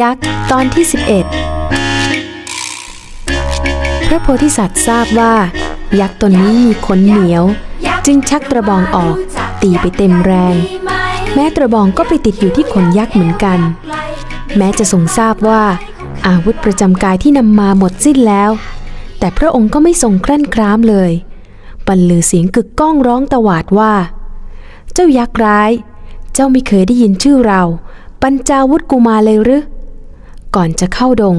ยักษ์ตอนที่ 11 พระโพธิสัตว์ทราบว่า ยักษ์ตนนี้มีขนเหนียว จึงชักตระบองออก ตีไปเต็มแรง แม้ตระบองก็ไปติดอยู่ที่ขนยักษ์เหมือนกัน แม้จะทรงทราบว่า อาวุธประจำกายที่นำมาหมดสิ้นแล้ว แต่พระองค์ก็ไม่ทรงครั่นคร้ามเลย บรรลือเสียงกึกก้องร้องตวาดว่า เจ้ายักษ์ร้าย เจ้าไม่เคยได้ยินชื่อเรา ปัญจาวุธกุมาเลยหรือ ก่อนจะเข้าดง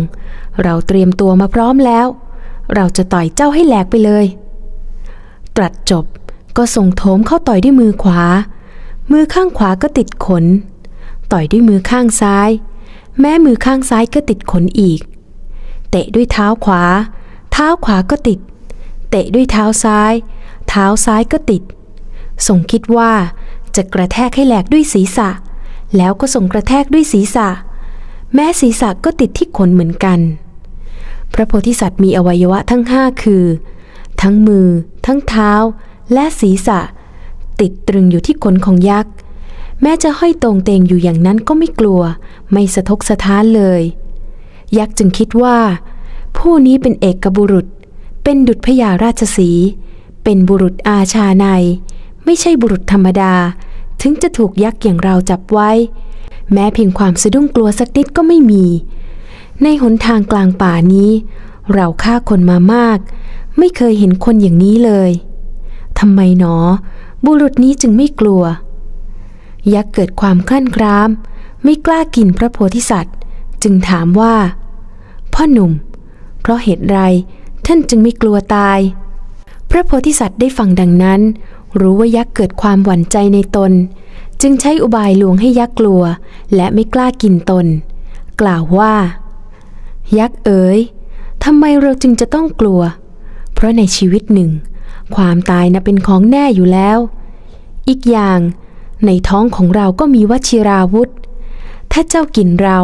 เราเตรียมตัวมาพร้อมแล้ว เราจะต่อยเจ้าให้แหลกไปเลย ตรัสจบก็ส่งโถมเข้าต่อยด้วยมือขวา มือข้างขวาก็ติดขน ต่อยด้วยมือข้างซ้าย แม้มือข้างซ้ายก็ติดขนอีก เตะด้วยเท้าขวา เท้าขวาก็ติด เตะด้วยเท้าซ้าย เท้าซ้ายก็ติดทรงคิดว่าจะกระแทกให้แหลกด้วยศีรษะ แล้วก็ส่งกระแทกด้วยศีรษะ แม้ศีรษะก็ติดที่ขนเหมือนกัน พระโพธิสัตว์มีอวัยวะทั้งห้าคือ ทั้งมือ ทั้งเท้า และศีรษะ ติดตรึงอยู่ที่ขนของยักษ์ แม้จะห้อยตรงเตงอยู่อย่างนั้นก็ไม่กลัว ไม่สะทกสะท้านเลย ยักษ์จึงคิดว่า ผู้นี้เป็นเอกบุรุษ เป็นดุจพญาราชสี เป็นบุรุษอาชาใน ไม่ใช่บุรุษธรรมดา ถึงจะถูกยักษ์อย่างเราจับไว้ แม้เพียงความสะดุ้งกลัวสักนิดก็ไม่มี ในหนทางกลางป่านี้ เราฆ่าคนมามาก ไม่เคยเห็นคนอย่างนี้เลยทำไมหนอ บุรุษนี้จึงไม่กลัว ยักษ์เกิดความคลั่นคราม ไม่กล้ากินพระโพธิสัตว์ จึงถามว่า พ่อหนุ่ม เพราะเหตุไรท่านจึงไม่กลัวตาย พระโพธิสัตว์ได้ฟังดังนั้น รู้ว่ายักษ์เกิดความหวั่นใจในตน จึงใช้อุบายลวงให้ยักษ์กลัว และไม่กล้ากินตน กล่าวว่า ยักษ์เอ๋ยทำไมเราจึงจะต้องกลัว เพราะในชีวิตหนึ่ง ความตายนะเป็นของแน่อยู่แล้ว อีกอย่าง ในท้องของเราก็มีวชิราวุธ ถ้าเจ้ากินเรา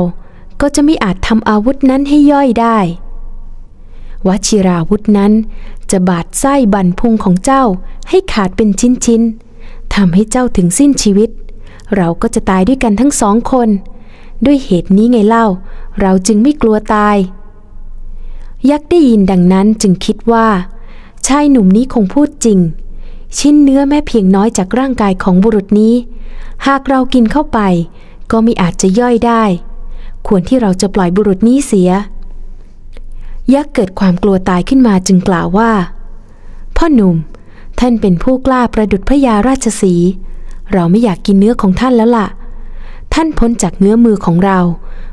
ก็จะไม่อาจทำอาวุธนั้นให้ย่อยได้วชิราวุธนั้น จะบาดไส้บันพุงของเจ้าให้ขาดเป็นชิ้นๆทำให้เจ้าถึงสิ้นชีวิต เราก็จะตายด้วยกันทั้งสองคน ด้วยเหตุนี้ไงเล่า เราจึงไม่กลัวตาย ยักษ์ได้ยินดังนั้นจึงคิดว่า ชายหนุ่มนี้คงพูดจริง ชิ้นเนื้อแม้เพียงน้อยจากร่างกายของบุรุษนี้ หากเรากินเข้าไป ก็ไม่อาจจะย่อยได้ ควรที่เราจะปล่อยบุรุษนี้เสีย ยักษ์เกิดความกลัวตายขึ้นมาจึงกล่าวว่า พ่อหนุ่มท่านเป็นผู้กล้าประดุจพระยาราชสี เราไม่อยากกินเนื้อของท่านแล้วล่ะ ท่านพ้นจากเงื้อมือของเรา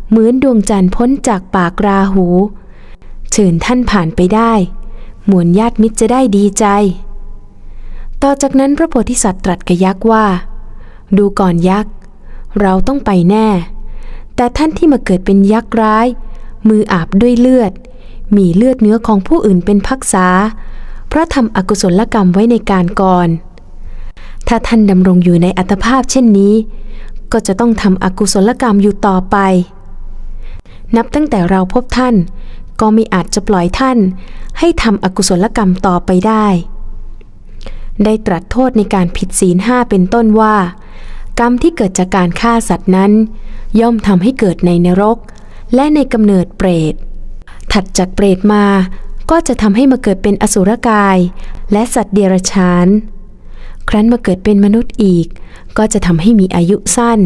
เหมือนดวงจันทร์พ้นจากปากราหู เชิญท่านผ่านไปได้ หมวลญาติมิตรจะได้ดีใจ ต่อจากนั้นพระโพธิสัตว์ตรัสกับยักษ์ว่า ดูก่อนยักษ์ เราต้องไปแน่ แต่ท่านที่มาเกิดเป็นยักษ์ร้าย มืออาบด้วยเลือด มีเลือดเนื้อของผู้อื่นเป็นพักษา เพราะทำอกุศลกรรมไว้ในการก่อน ถ้าท่านดำรงอยู่ในอัตภาพเช่นนี้ ก็จะต้องทำอกุศลกรรมอยู่ต่อไป นับตั้งแต่เราพบท่าน ก็ไม่อาจจะปล่อยท่าน ให้ทำอกุศลกรรมต่อไปได้ ได้ตรัสโทษในการผิดศีลห้าเป็นต้นว่า กรรมที่เกิดจากการฆ่าสัตว์นั้น ย่อมทำให้เกิดในนรก และในกำเนิดเปรต ถัดจากเปรตมาก็จะทำให้มาเกิดเป็นอสุรกาย และสัตว์เดรัจฉาน ครั้นมาเกิดเป็นมนุษย์อีก ก็จะทำให้มีอายุสั้น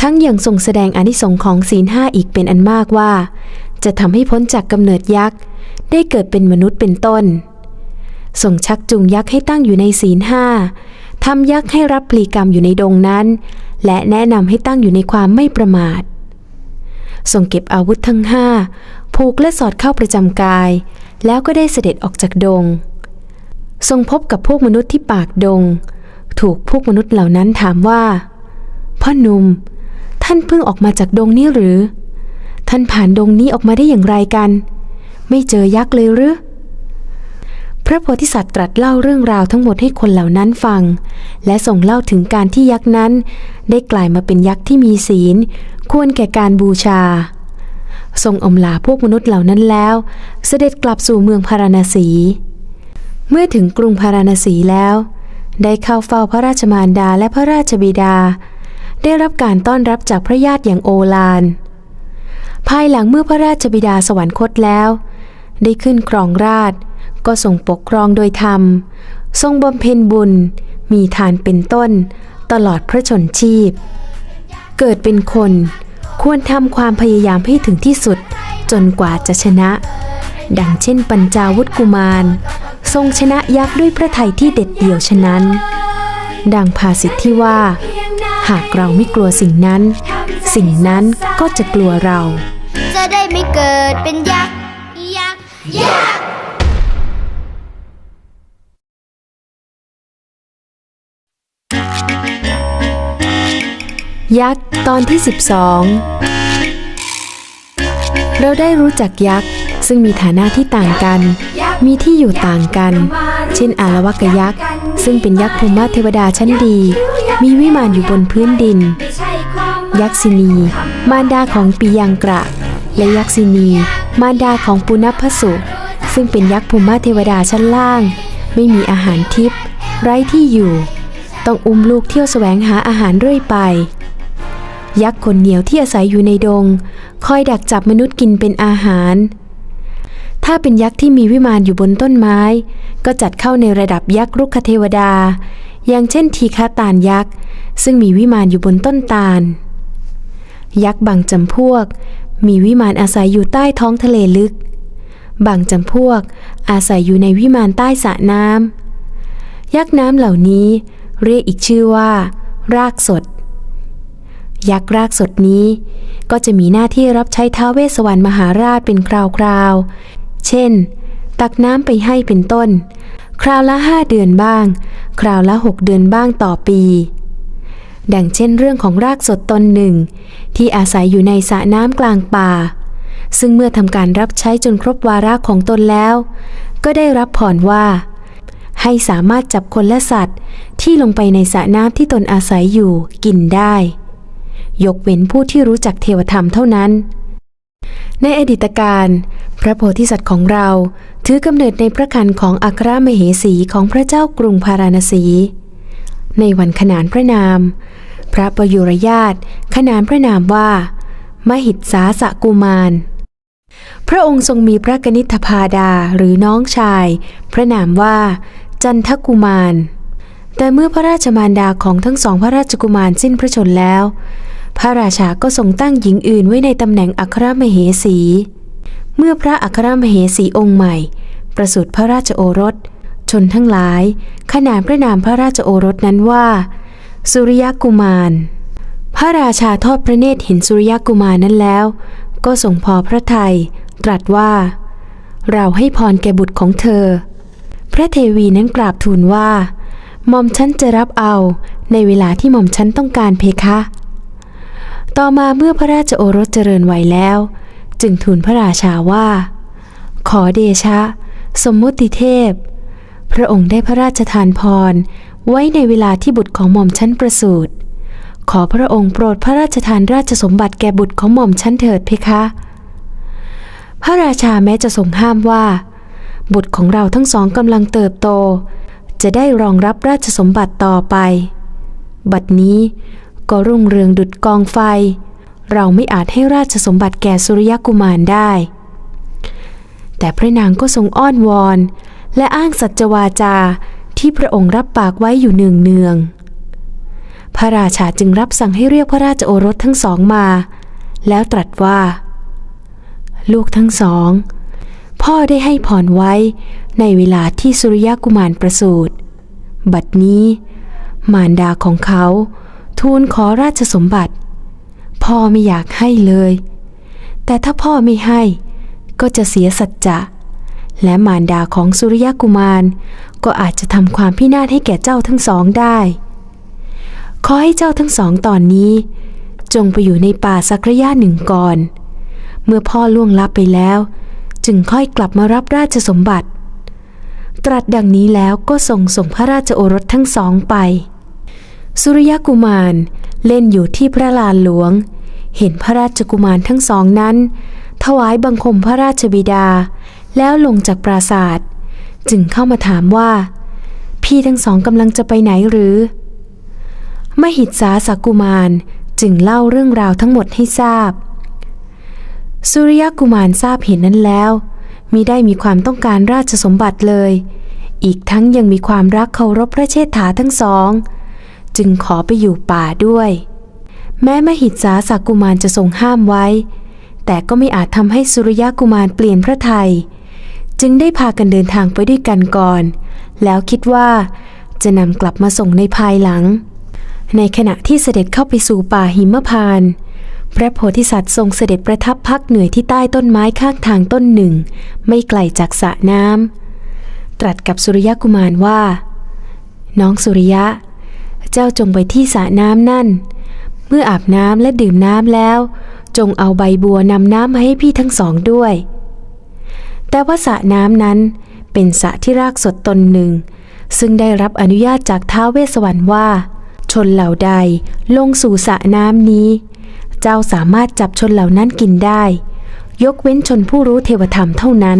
ทั้งยังทรงแสดงอนิสงค์ของศีลห้าอีกเป็นอันมากว่า จะทำให้พ้นจากกำเนิดยักษ์ ได้เกิดเป็นมนุษย์เป็นต้น ทรงชักจูงยักษ์ให้ตั้งอยู่ในศีลห้าทำยักษ์ให้รับปลีกรรมอยู่ในดงนั้น และแนะนำให้ตั้งอยู่ในความไม่ประมาท ทรงเก็บอาวุธทั้งห้าผูกและสอดเข้าประจำกาย แล้วก็ได้เสด็จออกจากดง ทรงพบกับพวกมนุษย์ที่ปากดง ถูกพวกมนุษย์เหล่านั้นถามว่า พ่อหนุ่ม ท่านเพิ่งออกมาจากดงนี้หรือ ท่านผ่านดงนี้ออกมาได้อย่างไรกัน ไม่เจอยักษ์เลยหรือ พระโพธิสัตว์ตรัสเล่าเรื่องราวทั้งหมดให้คนเหล่านั้นฟัง และส่งเล่าถึงการที่ยักษ์นั้น ได้กลายมาเป็นยักษ์ที่มีศีล ควรแก่การบูชา ทรงอมลาพวกมนุษย์เหล่านั้นแล้ว เสด็จกลับสู่เมืองพาราณสี เมื่อถึงกรุงพาราณสีแล้ว ได้เข้าเฝ้าพระราชมารดาและพระราชบิดา ได้รับการต้อนรับจากพระญาติอย่างโอฬารภายหลังเมื่อพระราชบิดาสวรรคตแล้ว ได้ขึ้นครองราชก็ทรงปกครองโดยธรรม ทรงบำเพ็ญบุญ มีทานเป็นต้น ตลอดพระชนชีพ เกิดเป็นคน ควรทำความพยายามให้ถึงที่สุดจนกว่าจะชนะ ดังเช่นปัญจาวุฒกุมาร ทรงชนะยักษ์ด้วยพระทัยที่เด็ดเดี่ยวฉะนั้น ดังภาษิตที่ว่า หากเราไม่กลัวสิ่งนั้น สิ่งนั้นก็จะกลัวเรา จะได้ไม่เกิดเป็นยักษ์ยักษ์ยักษ์ยักษ์ตอนที่ 12 เราได้รู้จักยักษ์ ซึ่งมีฐานะที่ต่างกัน มีที่อยู่ต่างกัน เช่นอารวกยักษ์ ซึ่งเป็นยักษ์ภูมิเทวดาชั้นดี มีวิมานอยู่บนพื้นดิน ยักษินี มารดาของปียังกระ และยักษินี มารดาของปุณพสุซึ่งเป็นยักษ์ภูมิเทวดาชั้นล่าง ไม่มีอาหารทิพย์ไร้ที่อยู่ ต้องอุ้มลูกเที่ยวแสวงหาอาหารเรื่อยไป ยักษ์ขนเหนียวที่อาศัยอยู่ในดง คอยดักจับมนุษย์กินเป็นอาหาร ถ้าเป็นยักษ์ที่มีวิมานอยู่บนต้นไม้ ก็จัดเข้าในระดับยักษ์รุกขเทวดา อย่างเช่นทีฆาตานยักษ์ ซึ่งมีวิมานอยู่บนต้นตาล ยักษ์บางจำพวก มีวิมานอาศัยอยู่ใต้ท้องทะเลลึก บางจำพวกอาศัยอยู่ในวิมานใต้สระน้ำ ยักษ์น้ำเหล่านี้เรียกอีกชื่อว่า รากสด ยักษ์รากสดนี้ ก็จะมีหน้าที่รับใช้ท้าวเวสสวรรณมหาราชเป็นคราวๆ เช่น ตักน้ำไปให้เป็นต้น คราวละห้าเดือนบ้าง คราวละหกเดือนบ้างต่อปี ดังเช่นเรื่องของรากสดตนหนึ่ง ที่อาศัยอยู่ในสระน้ำกลางป่า ซึ่งเมื่อทำการรับใช้จนครบวาระของตนแล้ว ก็ได้รับผ่อนว่า ให้สามารถจับคนและสัตว์ที่ลงไปในสระน้ำที่ตนอาศัยอยู่กินได้ ยกเว้นผู้ที่รู้จักเทวธรรมเท่านั้น ในอดีตการ พระโพธิสัตว์ของเราถือกำเนิดในพระคันของอัครมเหสีของพระเจ้ากรุงพาราณสี ในวันขนานพระนาม พระประยุรญาตขนานพระนามว่า มหิตสาสกุมาร พระองค์ทรงมีพระกนิษฐพาดาหรือน้องชาย พระนามว่า จันทกุมาร แต่เมื่อพระราชมารดาของทั้งสองพระราชกุมารสิ้นพระชนแล้ว พระราชาก็ทรงตั้งหญิงอื่นไว้ในตำแหน่งอัครมเหสี เมื่อพระอัครมเหสีองค์ใหม่ ประสูติพระราชโอรส ชนทั้งหลาย ขนานพระนามพระราชโอรสนั้นว่า สุริยกุมาร พระราชาทอดพระเนตรเห็นสุริยกุมารนั้นแล้ว ก็ทรงพอพระทัยตรัสว่า เราให้พรแก่บุตรของเธอ พระเทวีนั้นกราบทูลว่าหม่อมฉันจะรับเอาในเวลาที่หม่อมฉันต้องการเพคะ ต่อมาเมื่อพระราชโอรสเจริญวัยแล้ว จึงทูลพระราชาว่า ขอเดชะ สมมุติเทพ พระองค์ได้พระราชทานพร ไว้ในเวลาที่บุตรของหม่อมชั้นประสูติขอพระองค์โปรดพระราชทานราชสมบัติแก่บุตรของหม่อมชั้นเถิดเพคะ พระราชาแม้จะทรงห้ามว่า บุตรของเราทั้งสองกำลังเติบโต จะได้รองรับราชสมบัติต่อไป บัดนี้ ก็รุ่งเรืองดุดกองไฟ เราไม่อาจให้ราชสมบัติแก่สุริยกุมารได้ แต่พระนางก็ทรงอ้อนวอน และอ้างสัจวาจาที่พระองค์รับปากไว้อยู่เนืองเนืองพระราชาจึงรับสั่งให้เรียกพระราชโอรสทั้งสองมา แล้วตรัสว่า ลูกทั้งสอง พ่อได้ให้พรไว้ในเวลาที่สุริยกุมารประสูติบัดนี้ มารดาของเขา ทูลขอราชสมบัติ พ่อไม่อยากให้เลย แต่ถ้าพ่อไม่ให้ ก็จะเสียสัจจะและมารดาของสุริยกุมาร ก็อาจจะทำความพินาศให้แก่เจ้าทั้งสองได้ ขอให้เจ้าทั้งสองตอนนี้ จงไปอยู่ในป่าสักระยะหนึ่งก่อน เมื่อพ่อล่วงลับไปแล้ว จึงค่อยกลับมารับราชสมบัติ ตรัสดังนี้แล้วก็ส่งส่งพระราชโอรสทั้งสองไป สุริยกุมารเล่นอยู่ที่พระลานหลวง เห็นพระราชกุมารทั้งสองนั้น ถวายบังคมพระราชบิดา แล้วลงจากปราศาสตร์จึงเข้ามาถามว่า พี่ทั้งสองกำลังจะไปไหนหรือ มหิตสาสกุมารจึงเล่าเรื่องราวทั้งหมดให้ทราบ สุริยกุมารทราบเห็นนั้นแล้วมิได้มีความต้องการราชสมบัติเลย อีกทั้งยังมีความรักเคารพพระเชษฐาทั้งสอง จึงขอไปอยู่ป่าด้วย แม้มหิดสาสักกุมารจะทรงห้ามไว้ แต่ก็ไม่อาจทำให้สุริยะกุมารเปลี่ยนพระไทย จึงได้พากันเดินทางไปด้วยกันก่อน แล้วคิดว่าจะนำกลับมาส่งในภายหลัง ในขณะที่เสด็จเข้าไปสู่ป่าหิมพานต์พระโพธิสัตว์ทรงเสด็จประทับพักเหนื่อยที่ใต้ต้นไม้ข้างทางต้นหนึ่ง ไม่ไกลจากสระน้ำตรัสกับสุริยะกุมารว่า น้องสุริยะ เจ้าจงไปที่สระน้ำนั่น เมื่ออาบน้ำและดื่มน้ำแล้ว จงเอาใบบัวนำน้ำมาให้พี่ทั้งสองด้วย แต่ว่าสระน้ำนั้นเป็นสระที่รากสดตนหนึ่ง ซึ่งได้รับอนุญาตจากท้าวเวสสวรรค์ว่า ชนเหล่าใดลงสู่สระน้ำนี้ เจ้าสามารถจับชนเหล่านั้นกินได้ ยกเว้นชนผู้รู้เทวธรรมเท่านั้น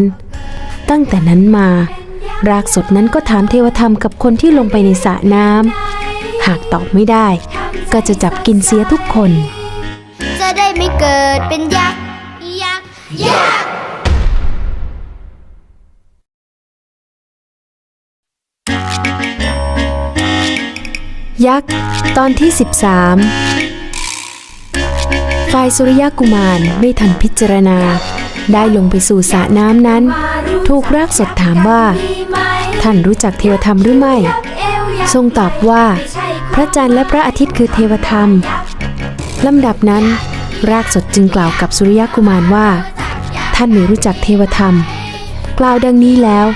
ตั้งแต่นั้นมารากสดนั้นก็ถามเทวธรรมกับคนที่ลงไปในสระน้ำ หากตอบไม่ได้ ก็จะจับกินเสียทุกคน จะได้ไม่เกิดเป็นยักษ์ยักษ์ยักษ์ยักษ์ตอนที่ 13 ฝ่ายสุริยกุมารไม่ทันพิจารณา ได้ลงไปสู่สระน้ำนั้น ถูกรากสดถามว่า ท่านรู้จักเทวธรรมหรือไม่ ทรงตอบว่า พระจันทร์และพระอาทิตย์คือเทวธรรม ลำดับนั้น รากสดจึงกล่าวกับสุริยกุมารว่า ท่านไม่รู้จักเทวธรรม กล่าวดังนี้แล้ว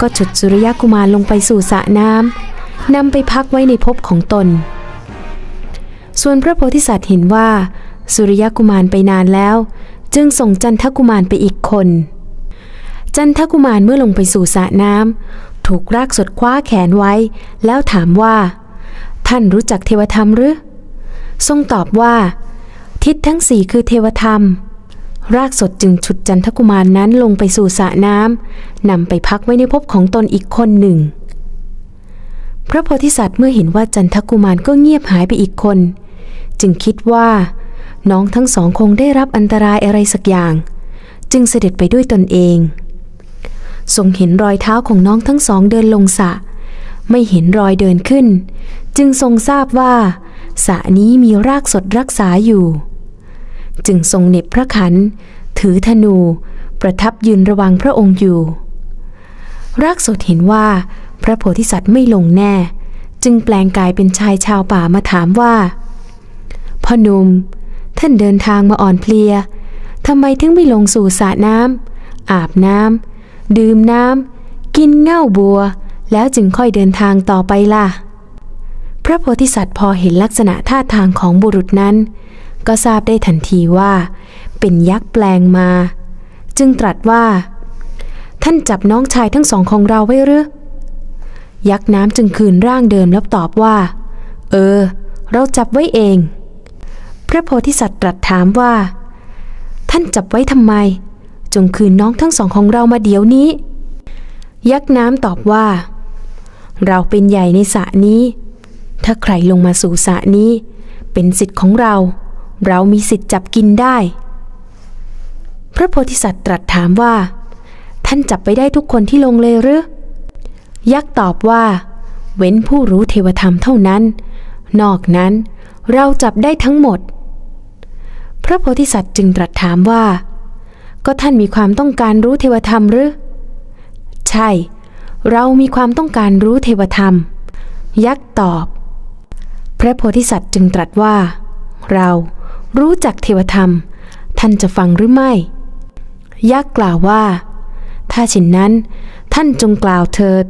ก็ฉุดสุริยกุมารลงไปสู่สระน้ำนำไปพักไว้ในภพของตน ส่วนพระโพธิสัตว์เห็นว่า สุริยกุมารไปนานแล้ว จึงส่งจันทกุมารไปอีกคน จันทกุมารเมื่อลงไปสู่สระน้ำถูกรากสดคว้าแขนไว้ แล้วถามว่า ท่านรู้จักเทวธรรมหรือ ทรงตอบว่า ทิศทั้งสี่คือเทวธรรม รากสดจึงฉุดจันทกุมารนั้นลงไปสู่สระน้ำนำไปพักไว้ในภพของตนอีกคนหนึ่ง พระโพธิสัตว์เมื่อเห็นว่าจันทกุมารก็เงียบหายไปอีกคน จึงคิดว่า น้องทั้งสองคงได้รับอันตรายอะไรสักอย่าง จึงเสด็จไปด้วยตนเองทรงเห็นรอยเท้าของน้องทั้งสองเดินลงสระไม่เห็นรอยเดินขึ้น จึงทรงทราบว่าสระนี้มีรากสดรักษาอยู่ จึงทรงเน็บพระขัน ถือธนู ประทับยืนระวังพระองค์อยู่ รากสดเห็นว่า พระโพธิสัตว์ไม่ลงแน่ จึงแปลงกายเป็นชายชาวป่ามาถามว่าพ่อหนุ่มท่านเดินทางมาอ่อนเพลียทำไมถึงไม่ลงสู่สระน้ำอาบน้ำดื่มน้ำกินเง่าบัว แล้วจึงค่อยเดินทางต่อไปล่ะ ระโพธิสัตว์พอเห็นลักษณะท่าทางของบุรุษนั้น ก็ทราบได้ทันทีว่า เป็นยักษ์แปลงมา จึงตรัสว่า ท่านจับน้องชายทั้งสองของเราไว้หรือยักษ์น้ำจึงคืนร่างเดิมแล้วตอบว่า เออ เราจับไว้เอง พระโพธิสัตว์ตรัสถามว่า ท่านจับไว้ทำไม จงคืนน้องทั้งสองของเรามาเดี๋ยวนี้ ยักษ์น้ำตอบว่า เราเป็นใหญ่ในสระนี้ ถ้าใครลงมาสู่สระนี้ เป็นสิทธิ์ของเรา เรามีสิทธิ์จับกินได้ พระโพธิสัตว์ตรัสถามว่า ท่านจับไปได้ทุกคนที่ลงเลยหรือยักษ์ตอบว่า เว้นผู้รู้เทวธรรมเท่านั้น นอกนั้นเราจับได้ทั้งหมด พระโพธิสัตว์จึงตรัสถามว่า ก็ท่านมีความต้องการรู้เทวธรรมหรือ ใช่ เรามีความต้องการรู้เทวธรรม ยักษ์ตอบ พระโพธิสัตว์จึงตรัสว่า เรารู้จักเทวธรรม ท่านจะฟังหรือไม่ ยักษ์กล่าวว่า ถ้าเช่นนั้น ท่านจงกล่าวเถิด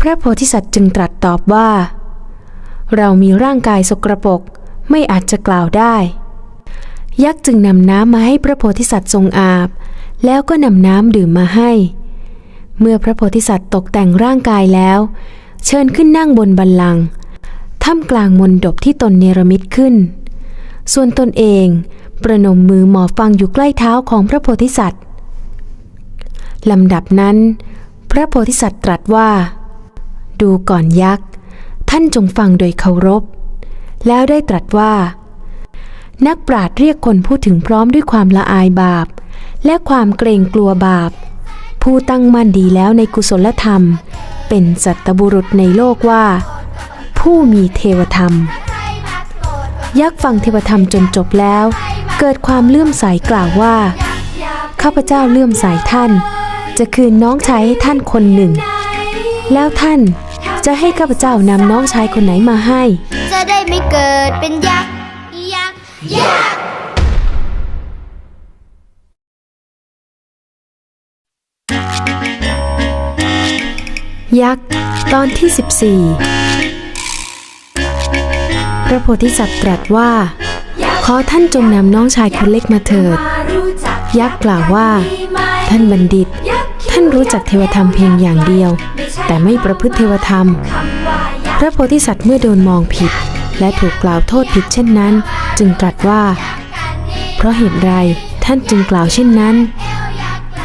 พระโพธิสัตว์จึงตรัสตอบว่า เรามีร่างกายสกรปรกไม่อาจจะกล่าวได้ ยักษ์จึงนำน้ำมาให้พระโพธิสัตว์ทรงอาบ แล้วก็นำน้ำดื่มมาให้ เมื่อพระโพธิสัตว์ตกแต่งร่างกายแล้ว เชิญขึ้นนั่งบนบัลลังก์ ท่ามกลางมนดบที่ตนเนรมิตขึ้น ส่วนตนเองประนมมือหมอฟังอยู่ใกล้เท้าของพระโพธิสัตว์ลำดับนั้น พระโพธิสัตว์ตรัสว่า ดูก่อนยักษ์ ท่านจงฟังโดยเคารพ แล้วได้ตรัสว่า นักปราชญ์เรียกคนพูดถึงพร้อมด้วยความละอายบาป และความเกรงกลัวบาป ผู้ตั้งมั่นดีแล้วในกุศลธรรม เป็นสัตบุรุษในโลกว่า ผู้มีเทวธรรม ยักษ์ฟังเทวธรรมจนจบแล้ว เกิดความเลื่อมใสกล่าวว่า ข้าพเจ้าเลื่อมใสท่าน จะคืนน้องชายให้ท่านคนหนึ่ง แล้วท่านจะให้ข้าพเจ้านำน้องชายคนไหนมาให้ จะได้ไม่เกิดเป็นยักษ์ยักษ์ยักษ์ยักษ์ตอนที่ 14 ระโพธิสัตว์ตรัสว่า ขอท่านจงนำน้องชายคนเล็กมาเถิด ยักษ์กล่าวว่า ท่านบัณฑิต ท่านรู้จักเทวธรรมเพียงอย่างเดียว แต่ไม่ประพฤติเทวธรรม พระโพธิสัตว์เมื่อโดนมองผิด และถูกกล่าวโทษผิดเช่นนั้น จึงตรัสว่า เพราะเหตุไรท่านจึงกล่าวเช่นนั้น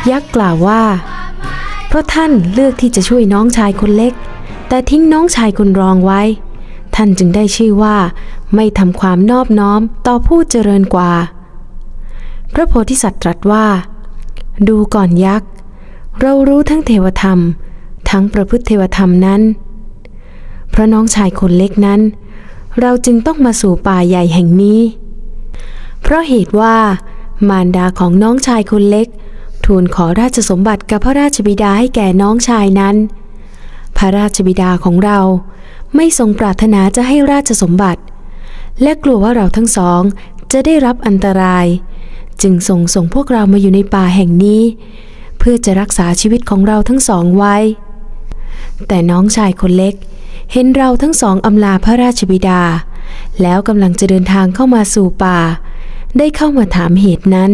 ยักษ์กล่าวว่า เพราะท่านเลือกที่จะช่วยน้องชายคนเล็ก แต่ทิ้งน้องชายคนรองไว้ ท่านจึงได้ชื่อว่า ไม่ทำความนอบน้อมต่อผู้เจริญกว่า พระโพธิสัตว์ตรัสว่า ดูก่อนยักษ์ เรารู้ทั้งเทวธรรม ทั้งประพฤติเทวธรรมนั้น พระน้องชายคนเล็กนั้น เราจึงต้องมาสู่ป่าใหญ่แห่งนี้ เพราะเหตุว่ามารดาของน้องชายคนเล็ก ทูลขอราชสมบัติกับพระราชบิดาให้แก่น้องชายนั้น พระราชบิดาของเรา ไม่ทรงปรารถนาจะให้ราชสมบัติ และกลัวว่าเราทั้งสองจะได้รับอันตราย จึงส่งส่งพวกเรามาอยู่ในป่าแห่งนี้ เพื่อจะรักษาชีวิตของเราทั้งสองไว้ แต่น้องชายคนเล็ก เห็นเราทั้งสองอำลาพระราชบิดา แล้วกำลังจะเดินทางเข้ามาสู่ป่า ได้เข้ามาถามเหตุนั้น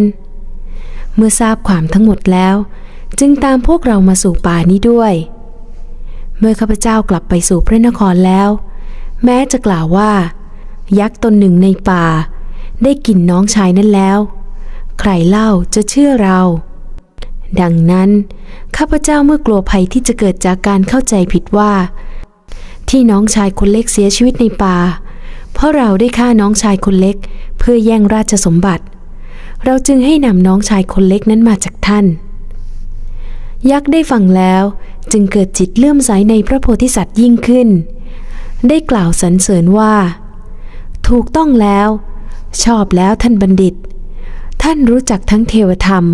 เมื่อทราบความทั้งหมดแล้ว จึงตามพวกเรามาสู่ป่านี้ด้วย เมื่อข้าพเจ้ากลับไปสู่พระนครแล้ว แม้จะกล่าวว่า ยักษ์ตนหนึ่งในป่า ได้กินน้องชายนั้นแล้ว ใครเล่าจะเชื่อเรา ดังนั้น ข้าพเจ้าเมื่อกลัวภัยที่จะเกิดจากการเข้าใจผิดว่า ที่น้องชายคนเล็กเสียชีวิตในป่า เพราะเราได้ฆ่าน้องชายคนเล็ก เพื่อแย่งราชสมบัติ เราจึงให้นำน้องชายคนเล็กนั้นมาจากท่าน ยักษ์ได้ฟังแล้ว จึงเกิดจิตเลื่อมใสในพระโพธิสัตว์ยิ่งขึ้น ได้กล่าวสรรเสริญว่า ถูกต้องแล้ว ชอบแล้วท่านบัณฑิต ท่านรู้จักทั้งเทวธรรม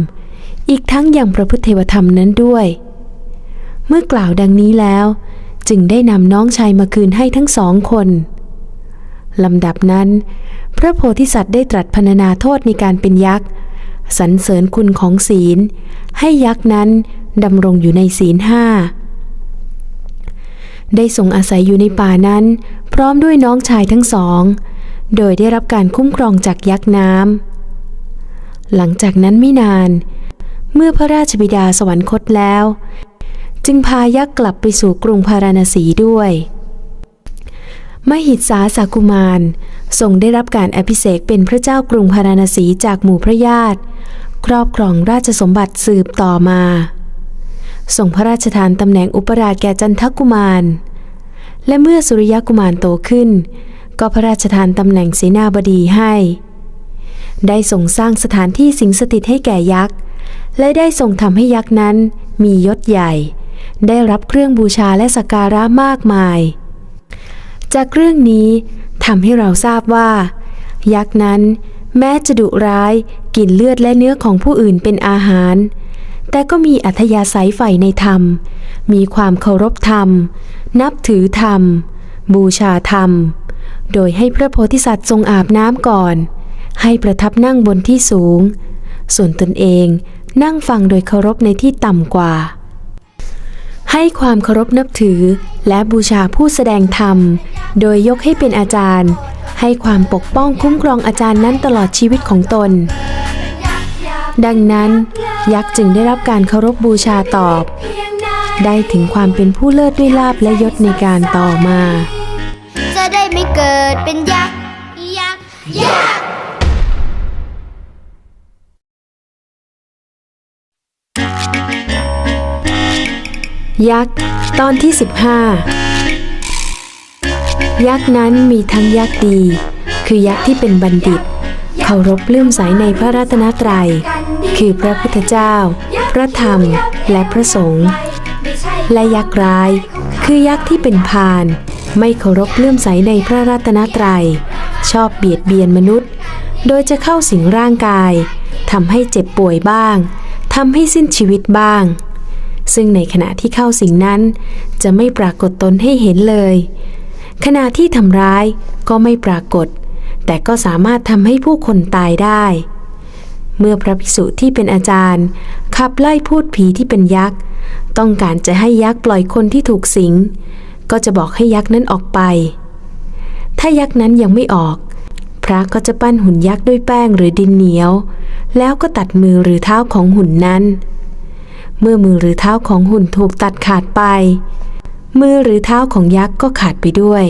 อีกทั้งยังประพฤติเทวธรรมนั้นด้วย เมื่อกล่าวดังนี้แล้ว จึงได้นำน้องชายมาคืนให้ทั้งสองคนลำดับนั้น พระโพธิสัตว์ได้ตรัสพรรณนาโทษในการเป็นยักษ์ สรรเสริญคุณของศีล ให้ยักษ์นั้นดำรงอยู่ในศีลห้าได้ทรงอาศัยอยู่ในป่านั้น พร้อมด้วยน้องชายทั้งสอง โดยได้รับการคุ้มครองจากยักษ์น้ำหลังจากนั้นไม่นาน เมื่อพระราชบิดาสวรรคตแล้ว จึงพายักษ์กลับไปสู่กรุงพาราณสีด้วย มหิตสาสากุมารทรงได้รับการอภิเษกเป็นพระเจ้ากรุงพาราณสีจากหมู่พระญาติ ครอบครองราชสมบัติสืบต่อมาทรงพระราชทานตำแหน่งอุปราชแก่จันทกุมาร และเมื่อสุริยกุมารโตขึ้น ก็พระราชทานตำแหน่งเสนาบดีให้ ได้ทรงสร้างสถานที่สิงสถิตให้แก่ยักษ์ และได้ทรงทำให้ยักษ์นั้นมียศใหญ่ ได้รับเครื่องบูชาและสักการะมากมาย จากเรื่องนี้ทำให้เราทราบว่า ยักษ์นั้น แม้จะดุร้ายกินเลือดและเนื้อของผู้อื่นเป็นอาหาร แต่ก็มีอัธยาศัยใฝ่ในธรรม มีความเคารพธรรม นับถือธรรม บูชาธรรม โดยให้พระโพธิสัตว์ทรงอาบน้ำก่อน ให้ประทับนั่งบนที่สูง ส่วนตนเองนั่งฟังโดยเคารพในที่ต่ำกว่า ให้ความเคารพนับถือ และบูชาผู้แสดงธรรม โดยยกให้เป็นอาจารย์ ให้ความปกป้องคุ้มครองอาจารย์นั้นตลอดชีวิตของตน ดังนั้น ยักษ์จึงได้รับการเคารพบูชาตอบ ได้ถึงความเป็นผู้เลิศด้วยลาบและยศในการต่อมา จะได้ไม่เกิดเป็นยักษ์ยักษ์ยักษ์ ยักษ์ตอนที่ 15 ยักษ์นั้นมีทั้งยักษ์ดี คือยักษ์ที่เป็นบัณฑิต เคารพเลื่อมใสในพระรัตนตรัย คือพระพุทธเจ้า พระธรรม และพระสงฆ์ และยักษ์ร้าย คือยักษ์ที่เป็นพาน ไม่เคารพเลื่อมใสในพระรัตนตรัย ชอบเบียดเบียนมนุษย์ โดยจะเข้าสิงร่างกาย ทำให้เจ็บป่วยบ้าง ทำให้สิ้นชีวิตบ้าง ซึ่งในขณะที่เข้าสิงนั้น จะไม่ปรากฏตนให้เห็นเลย ขณะที่ทำร้ายก็ไม่ปรากฏ แต่ก็สามารถทำให้ผู้คนตายได้ เมื่อพระภิกษุที่เป็นอาจารย์ ขับไล่พูดผีที่เป็นยักษ์ ต้องการจะให้ยักษ์ปล่อยคนที่ถูกสิง ก็จะบอกให้ยักษ์นั้นออกไป ถ้ายักษ์นั้นยังไม่ออก พระก็จะปั้นหุ่นยักษ์ด้วยแป้งหรือดินเหนียว แล้วก็ตัดมือหรือเท้าของหุ่นนั้น เมื่อมือหรือเท้าของหุ่นถูกตัดขาดไป มือหรือเท้าของยักษ์ก็ขาดไปด้วย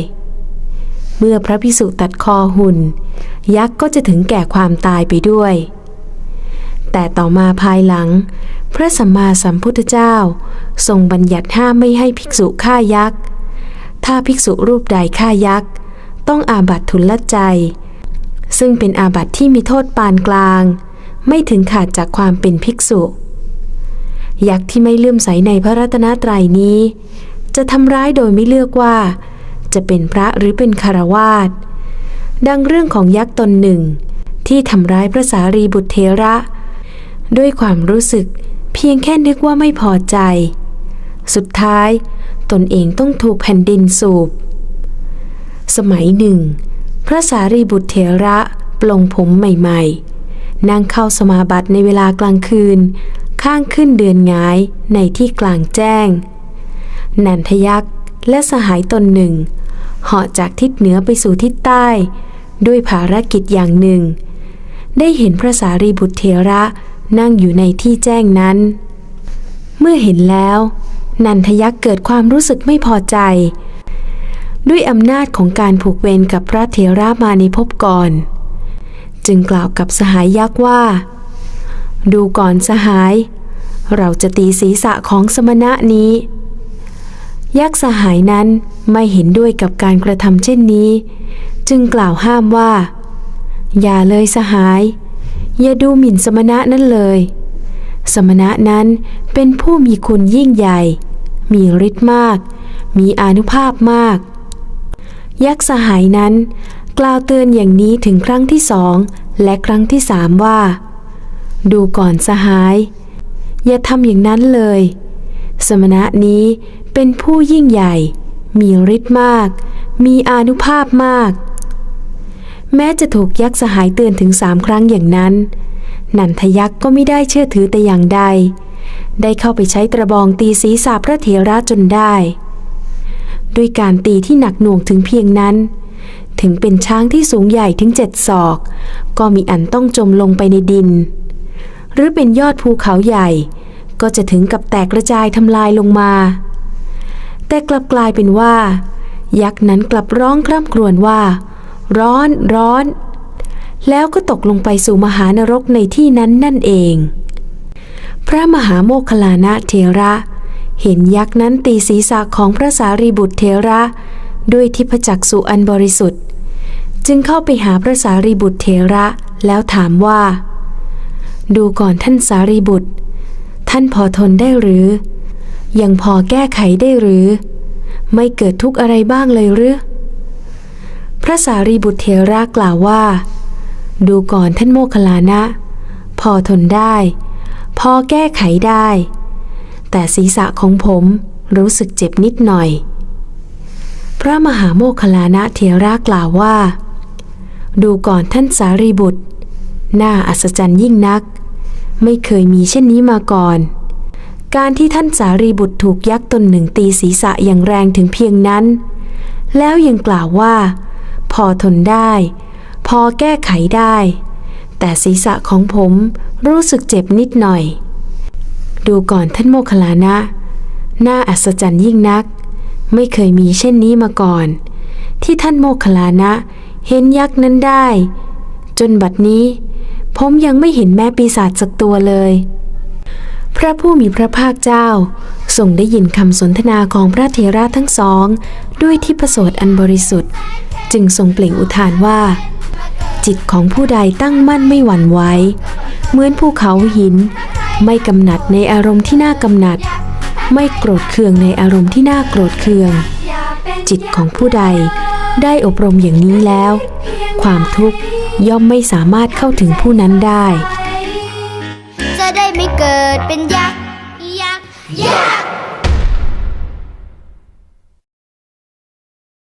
เมื่อพระพิสุตัดคอหุ่น ยักษ์ก็จะถึงแก่ความตายไปด้วย แต่ต่อมาภายหลัง พระสัมมาสัมพุทธเจ้า ทรงบัญญัติห้ามไม่ให้ภิกษุฆ่ายักษ์ ถ้าภิกษุรูปใดฆ่ายักษ์ ต้องอาบัตทุนลลใจ ซึ่งเป็นอาบัติที่มีโทษปานกลาง ไม่ถึงขาดจากความเป็นภิกษุ ยักษ์ที่ไม่เลื่อมใสในพระรัตนตรัยนี้ จะทำร้ายโดยไม่เลือกว่า จะเป็นพระหรือเป็นคารวาสดังเรื่องของยักษ์ตนหนึ่ง ที่ทำร้ายพระสารีบุตรเทระ ด้วยความรู้สึกเพียงแค่นึกว่าไม่พอใจ สุดท้ายตนเองต้องถูกแผ่นดินสูบ สมัยหนึ่ง พระสารีบุตรเถระปลงผมใหม่ๆ นั่งเข้าสมาบัติในเวลากลางคืน ข้างขึ้นเดือนงายในที่กลางแจ้ง นันทยักษ์และสหายตนหนึ่งเหาะจากทิศเหนือไปสู่ทิศใต้ ด้วยภารกิจอย่างหนึ่ง ได้เห็นพระสารีบุตรเถระนั่งอยู่ในที่แจ้งนั้น เมื่อเห็นแล้ว นันทยักษ์เกิดความรู้สึกไม่พอใจ ด้วยอำนาจของการผูกเวรกับพระเถระมาในภพก่อน จึงกล่าวกับสหายยักษ์ว่า ดูก่อนสหาย เราจะตีศีรษะของสมณะนี้ ยักษ์สหายนั้นไม่เห็นด้วยกับการกระทำเช่นนี้ จึงกล่าวห้ามว่า อย่าเลยสหาย อย่าดูหมิ่นสมณะนั้นเลย สมณะนั้นเป็นผู้มีคุณยิ่งใหญ่ มีฤทธิ์มาก มีอานุภาพมาก ยักษ์สหายนั้น กล่าวเตือนอย่างนี้ถึงครั้งที่สองและครั้งที่สามว่า ดูก่อนสหาย อย่าทำอย่างนั้นเลย สมณะนี้เป็นผู้ยิ่งใหญ่ มีฤทธิ์มาก มีอานุภาพมาก แม้จะถูกยักษ์สหายเตือนถึงสามครั้งอย่างนั้น นันทยักษ์ก็ไม่ได้เชื่อถือแต่อย่างใด ได้เข้าไปใช้ตะบองตีศีรษะพระเถระจนได้ด้วยการตีที่หนักหน่วงถึงเพียงนั้น ถึงเป็นช้างที่สูงใหญ่ถึงเจ็ดศอก ก็มีอันต้องจมลงไปในดิน หรือเป็นยอดภูเขาใหญ่ ก็จะถึงกับแตกกระจายทำลายลงมา แต่กลับกลายเป็นว่า ยักษ์นั้นกลับร้องคร่ำครวญว่า ร้อนร้อน แล้วก็ตกลงไปสู่มหานรกในที่นั้นนั่นเอง พระมหาโมคคลานะเทระ เห็นยักษ์นั้นตีศีรษะของพระสารีบุตรเทระ ด้วยทิพจักษุอันบริสุทธิ์ จึงเข้าไปหาพระสารีบุตรเทระแล้วถามว่า ดูก่อนท่านสารีบุตร ท่านพอทนได้หรือ ยังพอแก้ไขได้หรือ ไม่เกิดทุกข์อะไรบ้างเลยหรือ พระสารีบุตรเทระกล่าวว่า ดูก่อนท่านโมคคลานะ พอทนได้ พอแก้ไขได้ แต่ศีรษะของผมรู้สึกเจ็บนิดหน่อย พระมหาโมคคลลานะเทระกล่าวว่า ดูก่อนท่านสารีบุตร น่าอัศจรรย์ยิ่งนัก ไม่เคยมีเช่นนี้มาก่อน การที่ท่านสารีบุตรถูกยักษ์ตนหนึ่งตีศีรษะอย่างแรงถึงเพียงนั้น แล้วยังกล่าวว่า พอทนได้ พอแก้ไขได้ แต่ศีรษะของผมรู้สึกเจ็บนิดหน่อย ดูก่อนท่านโมคลานะ น่าอัศจรรย์ยิ่งนัก ไม่เคยมีเช่นนี้มาก่อน ที่ท่านโมคลานะ เห็นยักษ์นั้นได้ จนบัดนี้ ผมยังไม่เห็นแม่ปีศาจสักตัวเลย พระผู้มีพระภาคเจ้าทรงได้ยินคำสนทนาของพระเถระทั้งสอง ด้วยทิพโสตอันบริสุทธิ์ จึงทรงเปล่งอุทานว่า จิตของผู้ใดตั้งมั่นไม่หวั่นไหวเหมือนภูเขาหิน ไม่กำหนัดในอารมณ์ที่น่ากำหนัด ไม่โกรธเคืองในอารมณ์ที่น่าโกรธเคือง จิตของผู้ใดได้อบรมอย่างนี้แล้ว ความทุกข์ ย่อมไม่สามารถเข้าถึงผู้นั้นได้ จะได้ไม่เกิดเป็นยักษ์ยักษ์ยักษ์